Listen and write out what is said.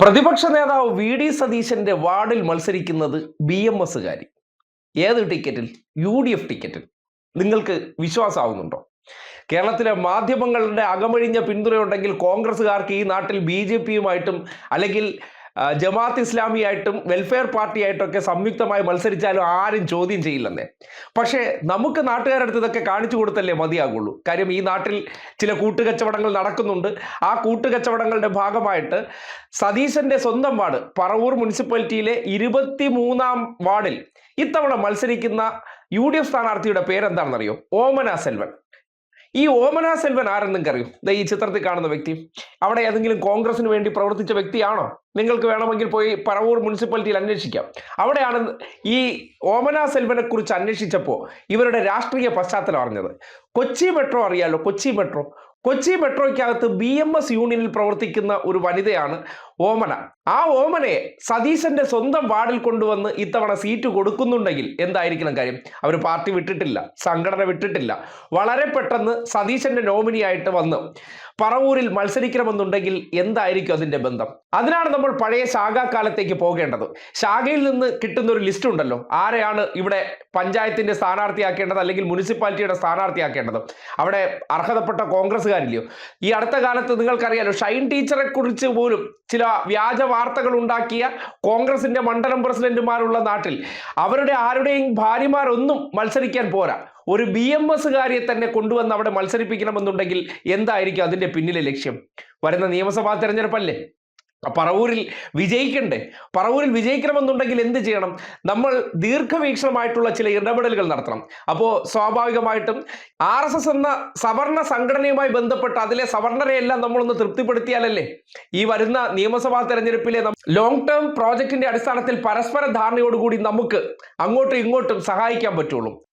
പ്രതിപക്ഷ നേതാവ് V D സതീശന്റെ വാർഡിൽ മത്സരിക്കുന്നത് ബി എം എസുകാരി ഏത് ടിക്കറ്റിൽ? യു ഡി എഫ് ടിക്കറ്റിൽ. നിങ്ങൾക്ക് വിശ്വാസമാവുന്നുണ്ടോ കേരളത്തിലെ മാധ്യമങ്ങളുടെ അകമഴിഞ്ഞ പിന്തുണയുണ്ടെങ്കിൽ കോൺഗ്രസ്സുകാർക്ക് ഈ നാട്ടിൽ ബി ജെ പിയുമായിട്ടും അല്ലെങ്കിൽ ജമാഅത്ത് ഇസ്ലാമിയായിട്ടും വെൽഫെയർ പാർട്ടിയായിട്ടൊക്കെ സംയുക്തമായി മത്സരിച്ചാലും ആരും ചോദ്യം ചെയ്യില്ലെന്നേ. പക്ഷേ നമുക്ക് നാട്ടുകാരുടെ അടുത്ത് ഇതൊക്കെ കാണിച്ചു കൊടുത്തല്ലേ മതിയാകുള്ളൂ. കാര്യം ഈ നാട്ടിൽ ചില കൂട്ടുകച്ചവടങ്ങൾ നടക്കുന്നുണ്ട്. ആ കൂട്ടുകച്ചവടങ്ങളുടെ ഭാഗമായിട്ട് സതീശന്റെ സ്വന്തം വാർഡ് പറവൂർ മുനിസിപ്പാലിറ്റിയിലെ ഇരുപത്തി മൂന്നാം വാർഡിൽ ഇത്തവണ മത്സരിക്കുന്ന യു ഡി എഫ് സ്ഥാനാർത്ഥിയുടെ പേരെന്താണെന്നറിയോ? ഓമന സെൽവൻ. ഈ ഓമന സെൽവൻ ആരെന്ന് അറിയും ഈ ചിത്രത്തിൽ കാണുന്ന വ്യക്തി. അവിടെ ഏതെങ്കിലും കോൺഗ്രസിന് വേണ്ടി പ്രവർത്തിച്ച വ്യക്തിയാണോ? നിങ്ങൾക്ക് വേണമെങ്കിൽ പോയി പറവൂർ മുനിസിപ്പാലിറ്റിയിൽ അന്വേഷിക്കാം. അവിടെയാണ് ഈ ഓമന സെൽവനെ കുറിച്ച് അന്വേഷിച്ചപ്പോൾ ഇവരുടെ രാഷ്ട്രീയ പശ്ചാത്തലം അറിഞ്ഞത്. കൊച്ചി മെട്രോ അറിയാലോ? കൊച്ചി മെട്രോ. കൊച്ചി മെട്രോയ്ക്കകത്ത് ബി എം എസ് യൂണിയനിൽ പ്രവർത്തിക്കുന്ന ഒരു വനിതയാണ് ഓമന. ആ ഓമനയെ സതീശന്റെ സ്വന്തം വാർഡിൽ കൊണ്ടുവന്ന് ഇത്തവണ സീറ്റ് കൊടുക്കുന്നുണ്ടെങ്കിൽ എന്തായിരിക്കണം കാര്യം? അവർ പാർട്ടി വിട്ടിട്ടില്ല സംഘടന വിട്ടിട്ടില്ല. വളരെ പെട്ടെന്ന് സതീശന്റെ നോമിനിയായിട്ട് വന്ന് പറവൂരിൽ മത്സരിക്കണമെന്നുണ്ടെങ്കിൽ എന്തായിരിക്കും അതിന്റെ ബന്ധം? അതിനാണ് നമ്മൾ പഴയ ശാഖാകാലത്തേക്ക് പോകേണ്ടത്. ശാഖയിൽ നിന്ന് കിട്ടുന്ന ഒരു ലിസ്റ്റ് ഉണ്ടല്ലോ. ആരെയാണ് ഇവിടെ പഞ്ചായത്തിന്റെ സ്ഥാനാർത്ഥിയാക്കേണ്ടത് അല്ലെങ്കിൽ മുനിസിപ്പാലിറ്റിയുടെ സ്ഥാനാർത്ഥിയാക്കേണ്ടത്? അവിടെ അർഹതപ്പെട്ട കോൺഗ്രസ്സുകാരില്ലയോ? ഈ അടുത്ത കാലത്ത് നിങ്ങൾക്കറിയാലോ ഷൈൻ ടീച്ചറെ കുറിച്ച് പോലും വ്യാജ വാർത്തകൾ ഉണ്ടാക്കിയ കോൺഗ്രസിന്റെ മണ്ഡലം പ്രസിഡന്റുമാരുള്ള നാട്ടിൽ അവരുടെ ആരുടെയും ഭാര്യമാരൊന്നും മത്സരിക്കാൻ പോരാ. ഒരു ബി എം എസ്സുകാരിയെ തന്നെ കൊണ്ടുവന്ന് അവിടെ മത്സരിപ്പിക്കണമെന്നുണ്ടെങ്കിൽ എന്തായിരിക്കും അതിന്റെ പിന്നിലെ ലക്ഷ്യം? വരുന്ന നിയമസഭാ തെരഞ്ഞെടുപ്പല്ലേ? പറവൂരിൽ വിജയിക്കണ്ടേ? പറവൂരിൽ വിജയിക്കണമെന്നുണ്ടെങ്കിൽ എന്ത് ചെയ്യണം? നമ്മൾ ദീർഘവീക്ഷണമായിട്ടുള്ള ചില ഇടപെടലുകൾ നടത്തണം. അപ്പോൾ സ്വാഭാവികമായിട്ടും ആർ എസ് എസ് എന്ന സവർണ സംഘടനയുമായി ബന്ധപ്പെട്ട് അതിലെ സവർണരെയെല്ലാം നമ്മളൊന്ന് തൃപ്തിപ്പെടുത്തിയാലല്ലേ? ഈ വരുന്ന നിയമസഭാ തെരഞ്ഞെടുപ്പിലെ ലോങ് ടേം പ്രോജക്റ്റിന്റെ അടിസ്ഥാനത്തിൽ പരസ്പര ധാരണയോടുകൂടി നമുക്ക് അങ്ങോട്ടും ഇങ്ങോട്ടും സഹായിക്കാൻ പറ്റുള്ളൂ.